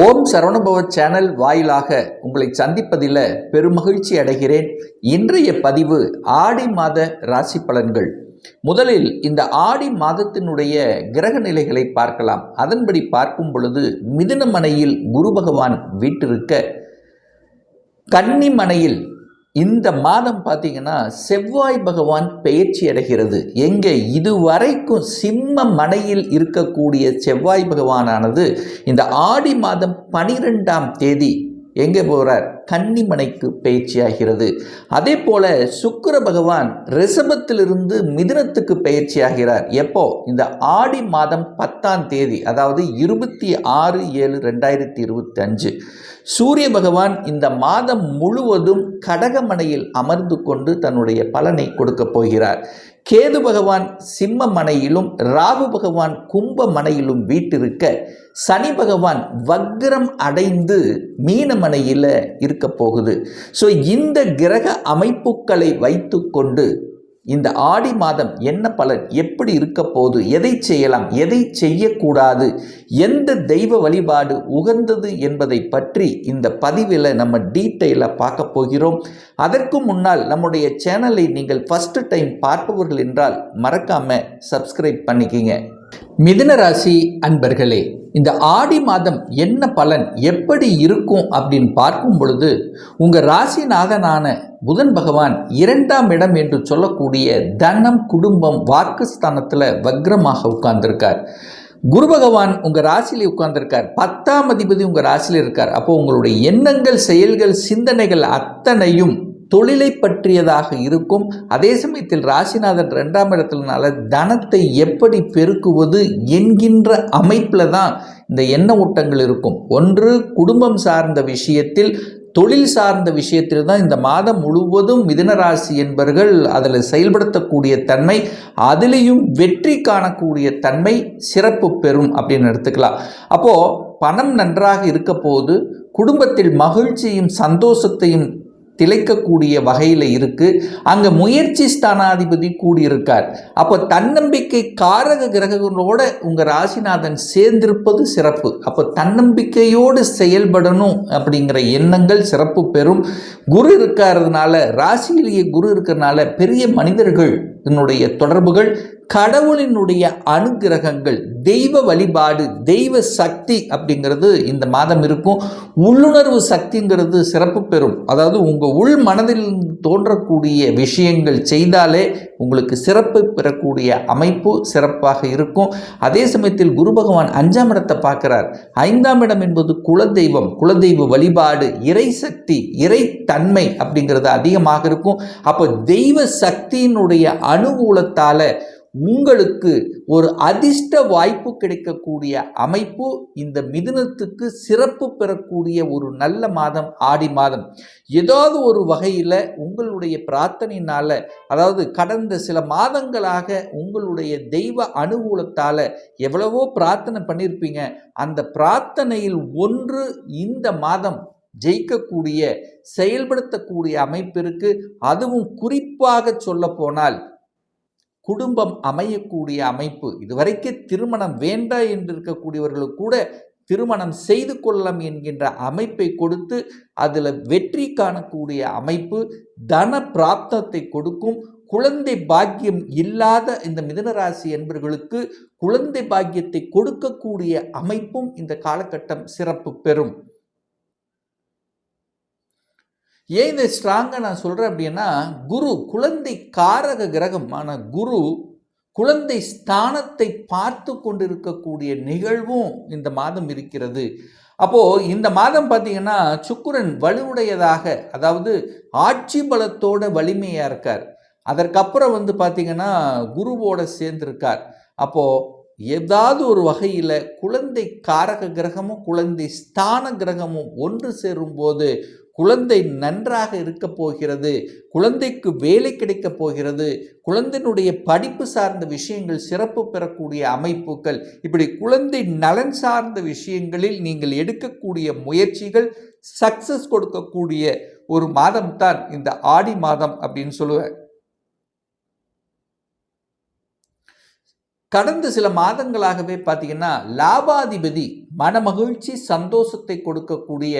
ஓம் Saravanabhava channel வாயிலாக உங்களை சந்திப்பதில் பெருமகிழ்ச்சி அடைகிறேன். இன்றைய பதிவு ஆடி மாத ராசி பலன்கள். முதலில் இந்த ஆடி மாதத்தினுடைய கிரக நிலைகளை பார்க்கலாம். அதன்படி பார்க்கும் பொழுது மிதுனமனையில் குரு பகவான் வீட்டிருக்க. கன்னிமனையில் இந்த மாதம் பார்த்தீங்கன்னா செவ்வாய் பகவான் பெயர்ச்சி அடைகிறது. எங்கே? இதுவரைக்கும் சிம்ம மனையில் இருக்கக்கூடிய செவ்வாய் பகவானானது இந்த ஆடி மாதம் பனிரெண்டாம் தேதி எங்கே போகிறார் கன்னிமனைக்கு பயிற்சியாகிறது. அதே போல சுக்கர பகவான் ரிஷபத்திலிருந்து மிதுனத்துக்கு பயிற்சியாகிறார். எப்போ? இந்த ஆடி மாதம் பத்தாம் தேதி அதாவது இருபத்தி ஆறு ஏழு ரெண்டாயிரத்தி இருபத்தி அஞ்சு சூரிய பகவான் இந்த மாதம் முழுவதும் கடகமனையில் அமர்ந்து கொண்டு தன்னுடைய பலனை கொடுக்கப் போகிறார். கேது பகவான் சிம்ம மனையிலும் ராகு பகவான் கும்ப மனையிலும் வீட்டிருக்க சனி பகவான் வக்ரம் அடைந்து மீனமனையில் இருக்க போகுது. ஸோ இந்த கிரக அமைப்புகளை வைத்துக்கொண்டு இந்த ஆடி மாதம் என்ன பலன்? எப்படி இருக்க போது எதை செய்யலாம்? எதை செய்யக்கூடாது? எந்த தெய்வ வழிபாடு உகந்தது என்பதை பற்றி இந்த பதிவில் நம்ம டீட்டெயிலாக பார்க்க போகிறோம். அதற்கு முன்னால் நம்முடைய சேனலை நீங்கள் ஃபஸ்ட்டு டைம் பார்ப்பவர்கள் என்றால் மறக்காமல் சப்ஸ்கிரைப் பண்ணிக்கிங்க. மிதுன ராசி அன்பர்களே இந்த ஆடி மாதம் என்ன பலன் எப்படி இருக்கும் அப்படின்னு பார்க்கும் பொழுது உங்கள் ராசி நாகனான புதன் பகவான் இரண்டாம் இடம் என்று சொல்லக்கூடிய தனம் குடும்பம் வாக்குஸ்தானத்தில் வக்ரமாக உட்கார்ந்திருக்கார். குரு பகவான் உங்கள் ராசியில் உட்கார்ந்திருக்கார். பத்தாம் அதிபதி உங்கள் ராசியில் இருக்கார். அப்போது உங்களுடைய எண்ணங்கள் செயல்கள் சிந்தனைகள் அத்தனையும் தொழிலை பற்றியதாக இருக்கும். அதே சமயத்தில் ராசிநாதன் ரெண்டாம் இடத்துலனால தனத்தை எப்படி பெருக்குவது என்கின்ற அமைப்பில் தான் இந்த எண்ண ஓட்டங்கள் இருக்கும். ஒன்று குடும்பம் சார்ந்த விஷயத்தில் தொழில் சார்ந்த விஷயத்தில் தான் இந்த மாதம் முழுவதும் மிதனராசி என்பவர்கள் அதில் செயல்படுத்தக்கூடிய தன்மை அதிலையும் வெற்றி காணக்கூடிய தன்மை சிறப்பு பெறும் அப்படின்னு எடுத்துக்கலாம். அப்போது பணம் நன்றாக இருக்க போது குடும்பத்தில் மகிழ்ச்சியும் சந்தோஷத்தையும் திளைக்கக்கூடிய வகையில் இருக்குது அங்கே முயற்சி ஸ்தானாதிபதி கூடியிருக்கார். அப்போ தன்னம்பிக்கை காரக கிரகங்களோட உங்கள் ராசிநாதன் சேர்ந்திருப்பது சிறப்பு. அப்போ தன்னம்பிக்கையோடு செயல்படணும் அப்படிங்கிற எண்ணங்கள் சிறப்பு பெறும். குரு இருக்கிறதுனால ராசியிலேயே குரு இருக்கிறதுனால பெரிய மனிதர்கள் என்னுடைய தொடர்புகள் கடவுளினுடைய அனுகிரகங்கள் தெய்வ வழிபாடு தெய்வ சக்தி அப்படிங்கிறது இந்த மாதம் இருக்கும். உள்ளுணர்வு சக்திங்கிறது சிறப்பு பெறும். அதாவது உங்கள் உள் மனதில் தோன்றக்கூடிய விஷயங்கள் செய்தாலே உங்களுக்கு சிறப்பு பெறக்கூடிய அமைப்பு சிறப்பாக இருக்கும். அதே சமயத்தில் குரு பகவான் அஞ்சாம் இடத்தை பார்க்கிறார். ஐந்தாம் இடம் என்பது குலதெய்வம் குலதெய்வ வழிபாடு இறை சக்தி இறை தன்மை அப்படிங்கிறது அதிகமாக இருக்கும். அப்போ தெய்வ சக்தியினுடைய அனுகூலத்தால் உங்களுக்கு ஒரு அதிர்ஷ்ட வாய்ப்பு கிடைக்கக்கூடிய அமைப்பு இந்த மிதுனத்துக்கு சிறப்பு பெறக்கூடிய ஒரு நல்ல மாதம் ஆடி மாதம். ஏதாவது ஒரு வகையில் உங்களுடைய பிரார்த்தனையினால் அதாவது கடந்த சில மாதங்களாக உங்களுடைய தெய்வ அனுகூலத்தால் எவ்வளவோ பிரார்த்தனை பண்ணியிருப்பீங்க அந்த பிரார்த்தனையில் ஒன்று இந்த மாதம் ஜெயிக்கக்கூடிய செயல்படுத்தக்கூடிய அமைப்பிற்கு அதுவும் குறிப்பாக சொல்ல போனால் குடும்பம் அமையக்கூடிய அமைப்பு. இதுவரைக்கும் திருமணம் வேண்டாம் என்று இருக்கக்கூடியவர்களுக்கு கூட திருமணம் செய்து கொள்ளலாம் என்கின்ற அமைப்பை கொடுத்து அதில் வெற்றி காணக்கூடிய அமைப்பு தன பிராப்தத்தை கொடுக்கும் குழந்தை பாக்கியம் இல்லாத இந்த மிதனராசி என்பவர்களுக்கு குழந்தை பாக்கியத்தை கொடுக்கக்கூடிய அமைப்பும் இந்த காலகட்டம் சிறப்பு பெறும். ஏன் இதை ஸ்ட்ராங்காக நான் சொல்கிறேன் அப்படின்னா குரு குழந்தை காரக கிரகமான குரு குழந்தை ஸ்தானத்தை பார்த்து கொண்டிருக்கக்கூடிய நிகழ்வும் இந்த மாதம் இருக்கிறது. அப்போது இந்த மாதம் பார்த்தீங்கன்னா சுக்குரன் வலுவுடையதாக அதாவது ஆட்சி பலத்தோட வலிமையாக இருக்கார். அதற்கப்புறம் வந்து பார்த்தீங்கன்னா குருவோட சேர்ந்திருக்கார். அப்போது ஏதாவது ஒரு வகையில் குழந்தை காரக கிரகமும் குழந்தை ஸ்தான கிரகமும் ஒன்று சேரும்போது குழந்தை நன்றாக இருக்க போகிறது குழந்தைக்கு வேலை கிடைக்கப் போகிறது குழந்தையினுடைய படிப்பு சார்ந்த விஷயங்கள் சிறப்பு பெறக்கூடிய அமைப்புகள் இப்படி குழந்தை நலன் சார்ந்த விஷயங்களில் நீங்கள் எடுக்கக்கூடிய முயற்சிகள் சக்சஸ் கொடுக்கக்கூடிய ஒரு மாதம் தான் இந்த ஆடி மாதம் அப்படின்னு சொல்லுவேன். கடந்த சில மாதங்களாகவே பார்த்தீங்கன்னா லாபாதிபதி மனமகிழ்ச்சி சந்தோஷத்தை கொடுக்கக்கூடிய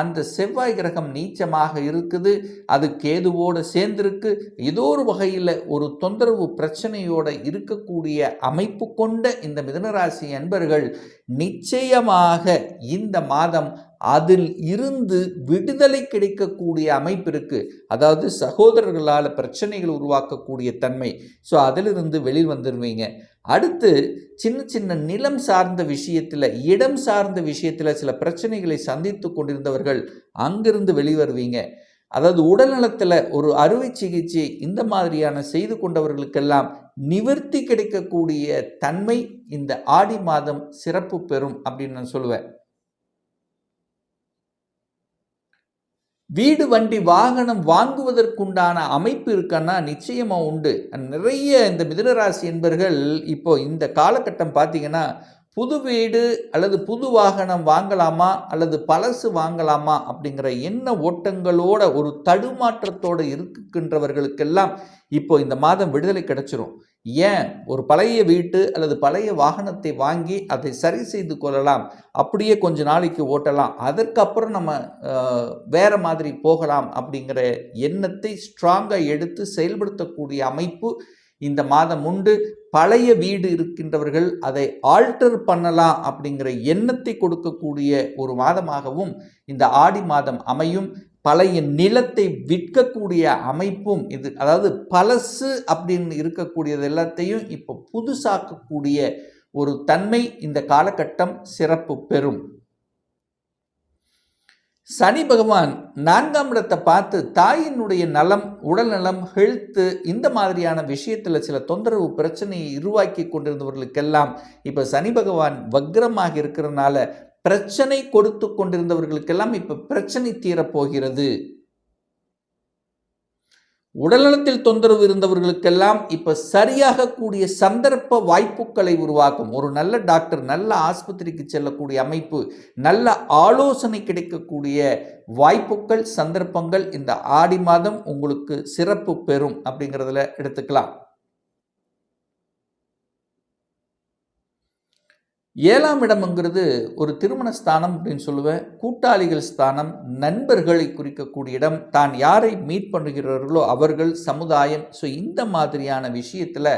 அந்த செவ்வாய் கிரகம் நீச்சமாக இருக்குது. அது கேதுவோடு சேர்ந்திருக்கு. ஏதோ ஒரு வகையில் ஒரு தொந்தரவு பிரச்சனையோட இருக்கக்கூடிய அமைப்பு கொண்ட இந்த மிதனராசி அன்பர்கள் நிச்சயமாக இந்த மாதம் அதில் இருந்து விடுதலை கிடைக்கக்கூடிய அமைப்பு இருக்குது அதாவது சகோதரர்களால் பிரச்சனைகள் உருவாக்கக்கூடிய தன்மை. ஸோ அதிலிருந்து வெளியில் வந்துடுவீங்க அடுத்து சின்ன சின்ன நிலம் சார்ந்த விஷயத்தில் இடம் சார்ந்த விஷயத்தில் சில பிரச்சனைகளை சந்தித்து கொண்டிருந்தவர்கள் அங்கிருந்து வெளிவருவீங்க அதாவது உடல்நலத்தில் ஒரு அறுவை சிகிச்சை இந்த மாதிரியான செய்து கொண்டவர்களுக்கெல்லாம் நிவர்த்தி கிடைக்கக்கூடிய தன்மை இந்த ஆடி மாதம் சிறப்பு பெறும் அப்படின்னு நான் சொல்லுவேன். வீடு வண்டி வாகனம் வாங்குவதற்குண்டான அமைப்பு இருக்கன்னா நிச்சயமாக உண்டு. நிறைய இந்த மிதனராசி என்பர்கள் இப்போ இந்த காலகட்டம் பார்த்தீங்கன்னா புது வீடு அல்லது புது வாகனம் வாங்கலாமா அல்லது பழசு வாங்கலாமா அப்படிங்கிற எண்ண ஓட்டங்களோட ஒரு தடுமாற்றத்தோடு இருக்கின்றவர்களுக்கெல்லாம் இப்போ இந்த மாதம் விடுதலை கிடைச்சிரும். ஏன்? ஒரு பழைய வீட்டு அல்லது பழைய வாகனத்தை வாங்கி அதை சரி செய்து கொள்ளலாம். அப்படியே கொஞ்ச நாளைக்கு ஓட்டலாம். அதற்கப்புறம் நம்ம வேறு மாதிரி போகலாம் அப்படிங்கிற எண்ணத்தை ஸ்ட்ராங்காக எடுத்து செயல்படுத்தக்கூடிய அமைப்பு இந்த மாதம் உண்டு. பழைய வீடு இருக்கின்றவர்கள் அதை ஆல்டர் பண்ணலாம் அப்படிங்கிற எண்ணத்தை கொடுக்கக்கூடிய ஒரு மாதமாகவும் இந்த ஆடி மாதம் அமையும். பழைய நிலத்தை விற்கக்கூடிய அமைப்பும் இது அதாவது பழசு அப்படின்னு இருக்கக்கூடியது எல்லாத்தையும் இப்போ புதுசாக்கக்கூடிய ஒரு தன்மை இந்த காலகட்டம் சிறப்பு பெறும். சனி பகவான் நான்காம் இடத்தை பார்த்து தாயினுடைய நலம் உடல் நலம் ஹெல்த்து இந்த மாதிரியான விஷயத்தில் சில தொந்தரவு பிரச்சனையை உருவாக்கி கொண்டிருந்தவர்களுக்கெல்லாம் இப்போ சனி பகவான் வக்ரமாக இருக்கிறதுனால பிரச்சனை கொடுத்து கொண்டிருந்தவர்களுக்கெல்லாம் இப்போ பிரச்சனை தீரப்போகிறது. உடல்நலத்தில் தொந்தரவு இருந்தவர்களுக்கெல்லாம் இப்போ சரியாக கூடிய சந்தர்ப்ப வாய்ப்புகளை உருவாக்கும். ஒரு நல்ல டாக்டர் நல்ல ஆஸ்பத்திரிக்கு செல்லக்கூடிய அமைப்பு நல்ல ஆலோசனை கிடைக்கக்கூடிய வாய்ப்புகள் சந்தர்ப்பங்கள் இந்த ஆடி மாதம் உங்களுக்கு சிறப்பு பெறும் அப்படிங்கிறதுல எடுத்துக்கலாம். ஏழாம் இடம்ங்கிறது ஒரு திருமண ஸ்தானம் அப்படின்னு சொல்லுவேன். கூட்டாளிகள் ஸ்தானம் நண்பர்களை குறிக்கக்கூடிய இடம். தான் யாரை மீட் பண்ணுகிறார்களோ அவர்கள் சமுதாயம். ஸோ இந்த மாதிரியான விஷயத்தில்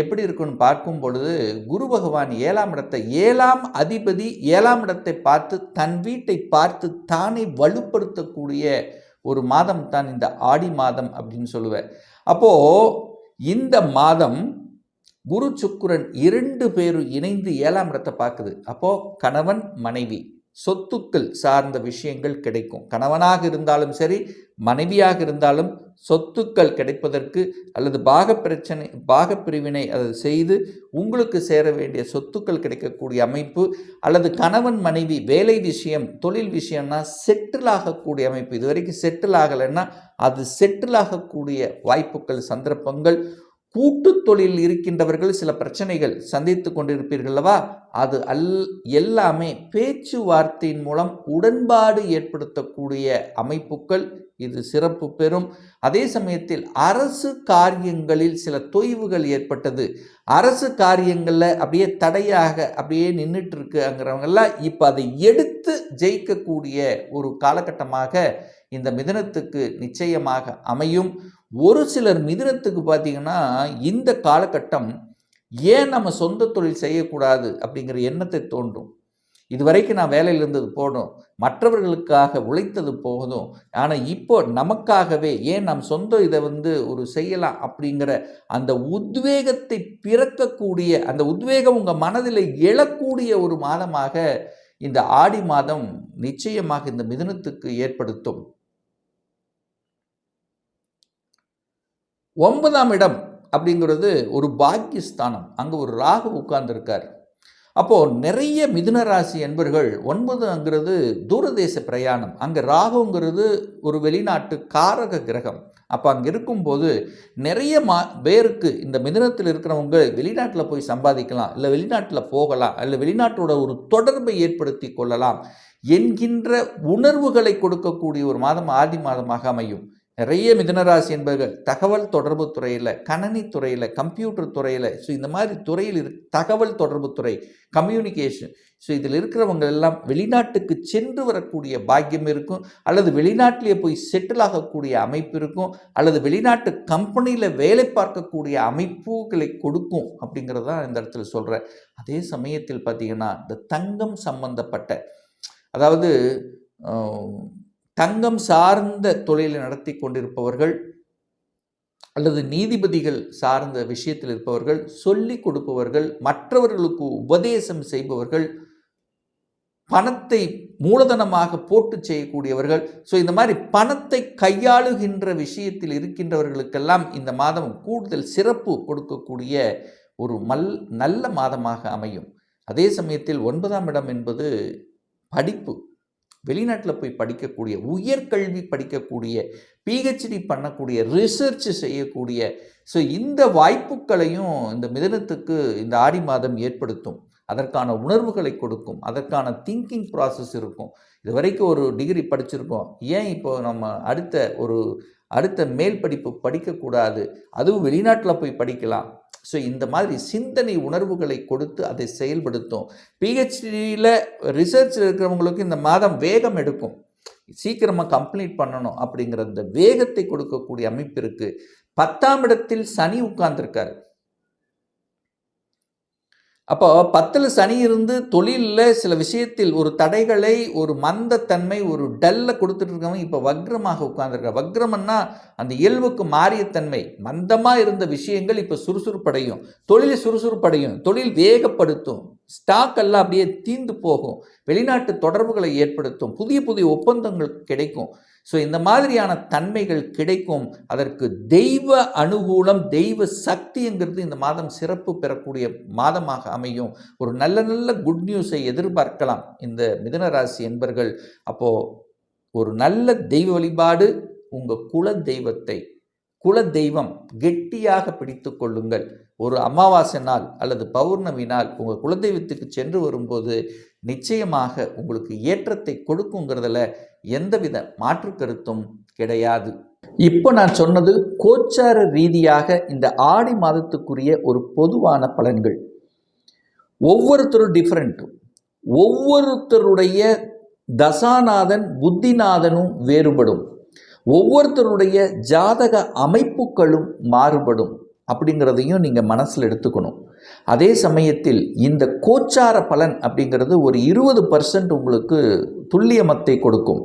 எப்படி இருக்குன்னு பார்க்கும் பொழுது குரு பகவான் ஏழாம் இடத்தை ஏழாம் அதிபதி ஏழாம் இடத்தை பார்த்து தன் வீட்டை பார்த்து தானே வலுப்படுத்தக்கூடிய ஒரு மாதம் தான் இந்த ஆடி மாதம் அப்படின்னு சொல்லுவேன். அப்போது இந்த மாதம் குரு சுக்குரன் இரண்டு பேரும் இணைந்து ஏழாம் இடத்தை பார்க்குது. அப்போது கணவன் மனைவி சொத்துக்கள் சார்ந்த விஷயங்கள் கிடைக்கும். கணவனாக இருந்தாலும் சரி மனைவியாக இருந்தாலும் சொத்துக்கள் கிடைப்பதற்கு அல்லது பாக பிரச்சனை பாக பிரிவினை அதை செய்து உங்களுக்கு சேர வேண்டிய சொத்துக்கள் கிடைக்கக்கூடிய அமைப்பு அல்லது கணவன் மனைவி வேலை விஷயம் தொழில் விஷயம்னா செட்டில் ஆகக்கூடிய அமைப்பு. இது வரைக்கும் செட்டில் ஆகலைன்னா அது செட்டில் ஆகக்கூடிய வாய்ப்புகள் சந்தர்ப்பங்கள் கூட்டு தொழில் இருக்கின்றவர்கள் சில பிரச்சனைகள் சந்தித்து கொண்டிருப்பீர்கள் அல்லவா? அது அல் எல்லாமே பேச்சுவார்த்தையின் மூலம் உடன்பாடு ஏற்படுத்தக்கூடிய அமைப்புகள். இது சிறப்பு பெறும். அதே சமயத்தில் அரசு காரியங்களில் சில தொய்வுகள் ஏற்பட்டது. அரசு காரியங்களில் அப்படியே தடையாக அப்படியே நின்றுட்டு இருக்குங்கிறவங்கெல்லாம் இப்போ அதை எடுத்து ஜெயிக்கக்கூடிய ஒரு காலகட்டமாக இந்த மிதனத்துக்கு நிச்சயமாக அமையும். ஒரு சிலர் மிதுனத்துக்கு பார்த்தீங்கன்னா இந்த காலகட்டம் ஏன் நம்ம சொந்த தொழில் செய்யக்கூடாது அப்படிங்கிற எண்ணத்தை தோன்றும். இது வரைக்கும் நான் வேலையில் இருந்தது போதும் மற்றவர்களுக்காக உழைத்தது போதும் ஆனால் இப்போ நமக்காகவே ஏன் நம் சொந்த இதை வந்து ஒரு செய்யலாம் அப்படிங்கிற அந்த உத்வேகத்தை பிறக்கக்கூடிய அந்த உத்வேகம் உங்கள் மனதில் எழக்கூடிய ஒரு மாதமாக இந்த ஆடி மாதம் நிச்சயமாக இந்த மிதனத்துக்கு ஏற்படுத்தும். ஒன்பதாம் இடம் அப்படிங்கிறது ஒரு பாக்கியஸ்தானம். அங்கே ஒரு ராகு உட்கார்ந்துருக்கார். அப்போது நிறைய மிதுன ராசி என்பர்கள் ஒன்பதுங்கிறது தூரதேச பிரயாணம். அங்கே ராகுங்கிறது ஒரு வெளிநாட்டு காரக கிரகம். அப்போ அங்கே இருக்கும்போது நிறைய மா பேருக்கு இந்த மிதனத்தில் இருக்கிறவங்க வெளிநாட்டில் போய் சம்பாதிக்கலாம் இல்லை வெளிநாட்டில் போகலாம் இல்லை வெளிநாட்டோட ஒரு தொடர்பை ஏற்படுத்தி கொள்ளலாம் என்கின்ற உணர்வுகளை கொடுக்கக்கூடிய ஒரு மாதம் ஆதி மாதமாக அமையும். நிறைய மிதனராசி என்பவர்கள் தகவல் தொடர்பு துறையில் கணனி துறையில் கம்ப்யூட்டர் துறையில் ஸோ இந்த மாதிரி துறையில் இரு தகவல் தொடர்பு துறை கம்யூனிகேஷன் ஸோ இதில் இருக்கிறவங்க எல்லாம் வெளிநாட்டுக்கு சென்று வரக்கூடிய பாக்கியம் இருக்கும் அல்லது வெளிநாட்டிலே போய் செட்டில் ஆகக்கூடிய அமைப்பு இருக்கும் அல்லது வெளிநாட்டு கம்பெனியில் வேலை பார்க்கக்கூடிய அமைப்புகளை கொடுக்கும் அப்படிங்கிறது தான் இந்த இடத்துல சொல்கிறேன் அதே சமயத்தில் பார்த்திங்கன்னா இந்த தங்கம் சம்பந்தப்பட்ட அதாவது தங்கம் சார்ந்த தொழிலை நடத்தி கொண்டிருப்பவர்கள் அல்லது நீதிபதிகள் சார்ந்த விஷயத்தில் இருப்பவர்கள் சொல்லிக் கொடுப்பவர்கள் மற்றவர்களுக்கு உபதேசம் செய்பவர்கள் பணத்தை மூலதனமாக போட்டு செய்யக்கூடியவர்கள். ஸோ இந்த மாதிரி பணத்தை கையாளுகின்ற விஷயத்தில் இருக்கின்றவர்களுக்கெல்லாம் இந்த மாதம் கூடுதல் சிறப்பு கொடுக்கக்கூடிய ஒரு மல் நல்ல மாதமாக அமையும். அதே சமயத்தில் ஒன்பதாம் இடம் என்பது படிப்பு. வெளிநாட்டில் போய் படிக்கக்கூடிய உயர்கல்வி படிக்கக்கூடிய பிஹெச்டி பண்ணக்கூடிய ரிசர்ச் செய்யக்கூடிய ஸோ இந்த வாய்ப்புகளையும் இந்த மிதனத்துக்கு இந்த ஆடி மாதம் ஏற்படுத்தும். அதற்கான உணர்வுகளை கொடுக்கும். அதற்கான திங்கிங் ப்ராசஸ் இருக்கும். இது வரைக்கும் ஒரு டிகிரி படிச்சிருக்கோம். ஏன் இப்போ நம்ம அடுத்த ஒரு அடுத்த மேல் படிப்பு படிக்கக்கூடாது. அதுவும் வெளிநாட்டில் போய் படிக்கலாம். ஸோ இந்த மாதிரி சிந்தனை உணர்வுகளை கொடுத்து அதை செயல்படுத்தும். பிஹெச்டியில் ரிசர்ச் இருக்கிறவங்களுக்கு இந்த மாதம் வேகம் எடுக்கும். சீக்கிரமாக கம்ப்ளீட் பண்ணணும் அப்படிங்கிற அந்த வேகத்தை கொடுக்கக்கூடிய அமைப்பு இருக்குது பத்தாம் இடத்தில் சனி உட்கார்ந்துருக்காரு. அப்போ பத்தில் சனி இருந்து தொழிலில் சில விஷயத்தில் ஒரு தடைகளை ஒரு மந்தத்தன்மை ஒரு டல்ல கொடுத்துட்டு இருக்கவங்க இப்போ வக்ரமாக உட்கார்ந்துருக்க வக்ரம்னா அந்த இயல்புக்கு மாறிய தன்மை. மந்தமாக இருந்த விஷயங்கள் இப்போ சுறுசுறுப்படையும். தொழில் சுறுசுறுப்படையும். தொழில் வேகப்படுத்தும். ஸ்டாக் எல்லாம் அப்படியே தீந்து போகும். வெளிநாட்டு தொடர்புகளை ஏற்படுத்தும். புதிய புதிய ஒப்பந்தங்கள் கிடைக்கும். ஸோ இந்த மாதிரியான தன்மைகள் கிடைக்கும். அதற்கு தெய்வ அனுகூலம் தெய்வ சக்திங்கிறது இந்த மாதம் சிறப்பு பெறக்கூடிய மாதமாக அமையும். ஒரு நல்ல நல்ல குட் நியூஸை எதிர்பார்க்கலாம். இந்த மிதனராசி என்பர்கள். அப்போது ஒரு நல்ல தெய்வ வழிபாடு உங்கள் குல தெய்வத்தை குல தெய்வம் கெட்டியாக பிடித்து கொள்ளுங்கள். ஒரு அமாவாசை நாள் அல்லது பௌர்ணமி நாள் உங்கள் குலதெய்வத்துக்கு சென்று வரும்போது நிச்சயமாக உங்களுக்கு ஏற்றத்தை கொடுக்குங்கிறதுல எந்தவித மாற்று கருத்தும் கிடையாது. இப்போ நான் சொன்னது கோச்சார ரீதியாக இந்த ஆடி மாதத்துக்குரிய ஒரு பொதுவான பலன்கள். ஒவ்வொருத்தரும் டிஃப்ரெண்ட் ஒவ்வொருத்தருடைய தசாநாதன் புத்திநாதனும் வேறுபடும். ஒவ்வொருத்தருடைய ஜாதக அமைப்புகளும் மாறுபடும். அப்படிங்கிறதையும் நீங்கள் மனசில் எடுத்துக்கணும். அதே சமயத்தில் இந்த கோச்சார பலன் அப்படிங்கிறது ஒரு இருபது பர்சன்ட் உங்களுக்கு துல்லியமத்தை கொடுக்கும்.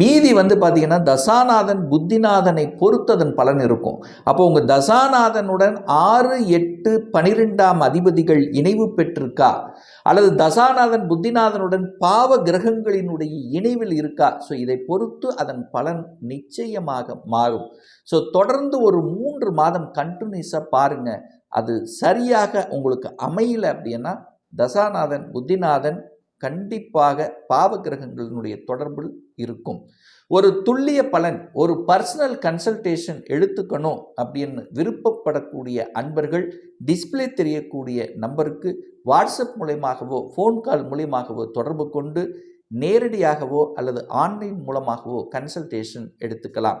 மீதி வந்து பார்த்திங்கன்னா தசாநாதன் புத்திநாதனை பொறுத்ததன் பலன் இருக்கும். அப்போ உங்கள் தசாநாதனுடன் ஆறு எட்டு பனிரெண்டாம் அதிபதிகள் இணைவு பெற்றிருக்கா? அல்லது தசாநாதன் புத்திநாதனுடன் பாவ கிரகங்களினுடைய இணைவில் இருக்கா? ஸோ இதை பொறுத்து அதன் பலன் நிச்சயமாக மாறும். ஸோ தொடர்ந்து ஒரு மூன்று மாதம் கண்டினியூஸாக பாருங்கள் அது சரியாக உங்களுக்கு அமையல அப்படின்னா தசாநாதன் புத்திநாதன் கண்டிப்பாக பாவ கிரகங்களினுடைய தொடர்பில் இருக்கும். ஒரு துல்லிய பலன் ஒரு பர்சனல் கன்சல்டேஷன் எடுத்துக்கணும் அப்படின்னு விருப்பப்படக்கூடிய அன்பர்கள் டிஸ்பிளே தெரியக்கூடிய நம்பருக்கு வாட்ஸ்அப் மூலயமாகவோ ஃபோன் கால் மூலயமாகவோ தொடர்பு கொண்டு நேரடியாகவோ அல்லது ஆன்லைன் மூலமாகவோ கன்சல்டேஷன் எடுத்துக்கலாம்.